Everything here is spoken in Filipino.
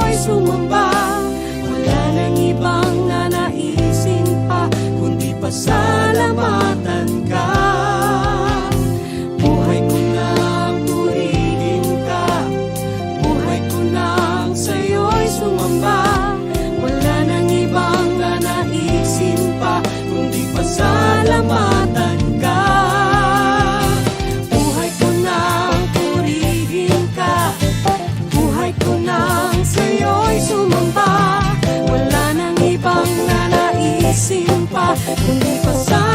ako'y sumamba. Wala nang ibang nanaisin pa Kundi pasalamatan ka. Nanaisin pa Kundi pasalamatan